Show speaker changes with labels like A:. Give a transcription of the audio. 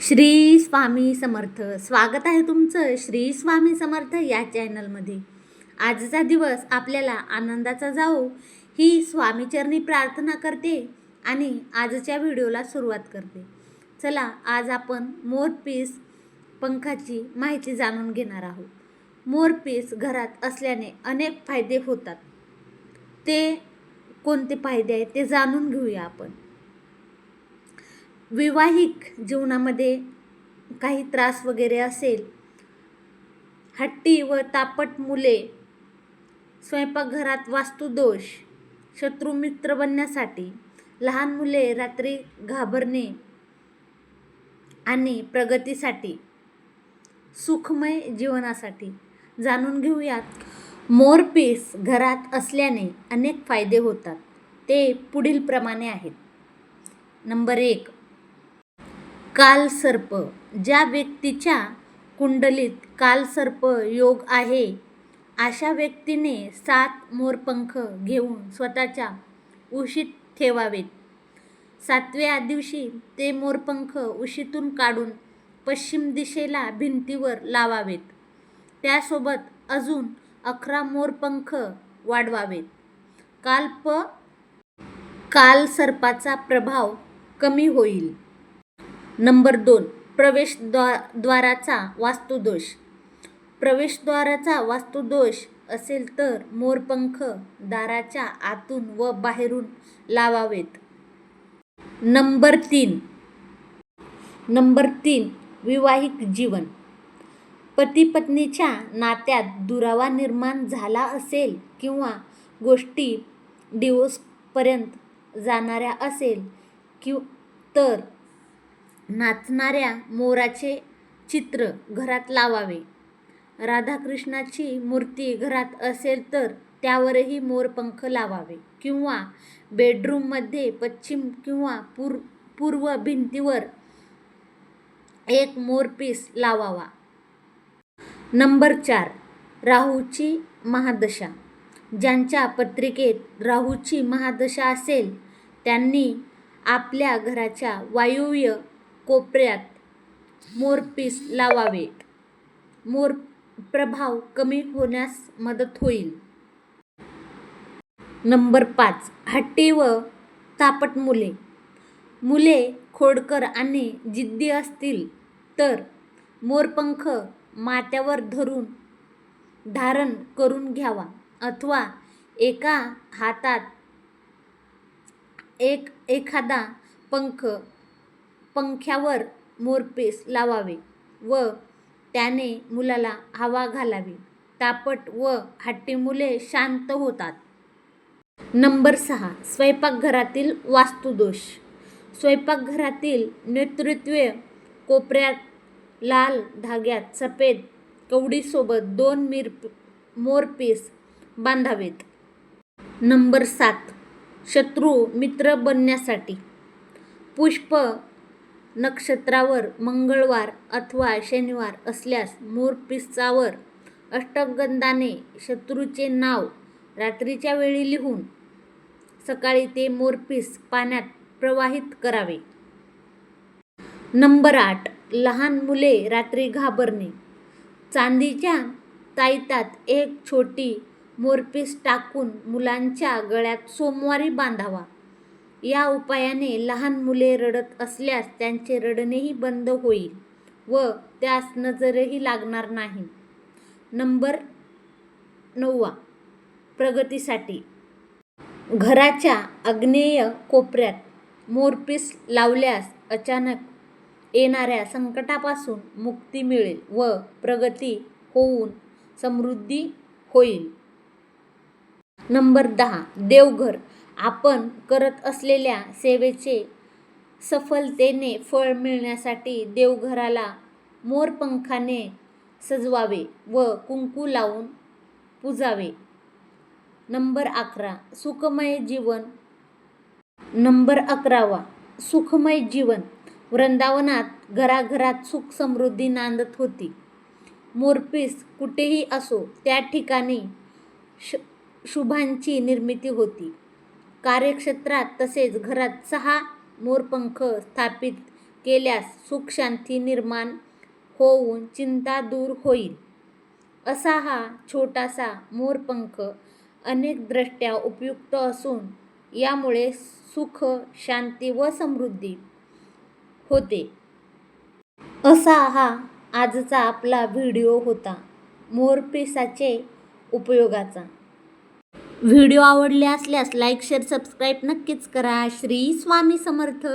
A: श्री स्वामी समर्थ. स्वागत आहे तुमचं श्री स्वामी समर्थ या चॅनलमध्ये. आजचा दिवस आपल्याला आनंदाचा जाओ ही स्वामीचरणी प्रार्थना करते आणि आजच्या व्हिडिओला सुरुवात करते. चला आज आपण मोरपीस पंखाची माहिती जाणून घेणार आहोत. मोरपीस घरात असल्याने अनेक फायदे होतात. ते कोणते फायदे आहेत ते जाणून घेऊया आपण. विवाहिक जीवनामध्ये काही त्रास वगैरे असेल हट्टी व तापट मुले स्वयंपाकघरात वास्तुदोष शत्रुमित्र बनण्यासाठी लहान मुले रात्री घाबरणे आणि प्रगतीसाठी सुखमय जीवनासाठी जाणून घेऊयात. मोरपीस घरात असल्याने अनेक फायदे होतात ते पुढीलप्रमाणे आहेत. नंबर एक कालसर्प. ज्या व्यक्तीच्या कुंडलीत कालसर्प योग आहे अशा व्यक्तीने सात मोरपंख घेऊन स्वतःच्या उशीत ठेवावेत. सातव्या दिवशी ते मोरपंख उशीतून काढून पश्चिम दिशेला भिंतीवर लावावेत. त्यासोबत अजून अकरा मोरपंख वाढवावेत. कालप कालसर्पाचा प्रभाव कमी होईल. नंबर दोन प्रवेशद्वा द्वाराचा वास्तुदोष. प्रवेशद्वाराचा वास्तुदोष असेल तर मोरपंख दाराच्या आतून व बाहेरून लावावेत. नंबर तीन. नंबर तीन विवाहिक जीवन. पती पत्नीच्या नात्यात दुरावा निर्माण झाला असेल किंवा गोष्टी डिवोर्सपर्यंत जाणाऱ्या असेल कि तर नाचणाऱ्या मोराचे चित्र घरात लावावे. राधाकृष्णाची मूर्ती घरात असेल तर त्यावरही मोरपंख लावावे किंवा बेडरूममध्ये पश्चिम किंवा पूर पूर्व भिंतीवर एक मोरपीस लावावा. नंबर चार राहूची महादशा. ज्यांच्या पत्रिकेत राहूची महादशा असेल त्यांनी आपल्या घराच्या वायुव्य कोपऱ्यात मोरपीस लावावे. मोर प्रभाव कमी होण्यास मदत होईल. नंबर पाच. हट्टी व तापट मुले. मुले खोडकर आणि जिद्दी असतील तर मोरपंख माथ्यावर धरून धारण करून घ्यावा अथवा एका हातात एक एखादा पंख पंख्यावर मोरपीस लावावे व त्याने मुलाला हवा घालावी. तापट व हट्टी मुले शांत होतात. नंबर सहा. स्वयंपाकघरातील वास्तुदोष. स्वयंपाकघरातील नेतृत्व कोपऱ्यात लाल धाग्यात सफेद कवडीसोबत दोन मिर मोरपीस बांधावेत. नंबर सात. शत्रू मित्र बनण्यासाठी. पुष्प नक्षत्रावर मंगळवार अथवा शनिवार असल्यास मोरपिसावर अष्टगंधाने शत्रूचे नाव रात्रीच्या वेळी लिहून सकाळी ते मोरपीस पाण्यात प्रवाहित करावे. नंबर आठ. लहान मुले रात्री घाबरणे. चांदीच्या ताईतात एक छोटी मोरपीस टाकून मुलांच्या गळ्यात सोमवारी बांधावा. या उपायाने लहान मुले रडत असल्यास त्यांचे रडणेही बंद होईल व त्यास नजरही लागणार नाही. नंबर नववा प्रगतीसाठी. घराच्या आग्नेय कोपऱ्यात मोरपीस लावल्यास अचानक येणाऱ्या संकटापासून मुक्ती मिळेल व प्रगती होऊन समृद्धी होईल. नंबर दहा देवघर. आपण करत असलेल्या सेवेचे सफलतेने फळ मिळण्यासाठी देवघराला मोरपंखाने सजवावे व कुंकू लावून पुजावे. नंबर अकरा सुखमय जीवन. नंबर अकरावा सुखमय जीवन. वृंदावनात घराघरात सुख समृद्धी नांदत होती. मोरपीस कुठेही असो त्या ठिकाणी श शुभांची निर्मिती होती. कार्यक्षेत्रात तसेच घरात सहा मोरपंख स्थापित केल्यास सुखशांती निर्माण होऊन चिंता दूर होईल. असा हा छोटासा मोरपंख अनेक दृष्ट्या उपयुक्त असून यामुळे सुख शांती व समृद्धी होते. असा हा आजचा आपला व्हिडिओ होता मोरपिसाचे उपयोगाचा. व्हिडिओ आवडले असल्यास लाईक शेअर सबस्क्राईब नक्कीच करा. श्री स्वामी समर्थ.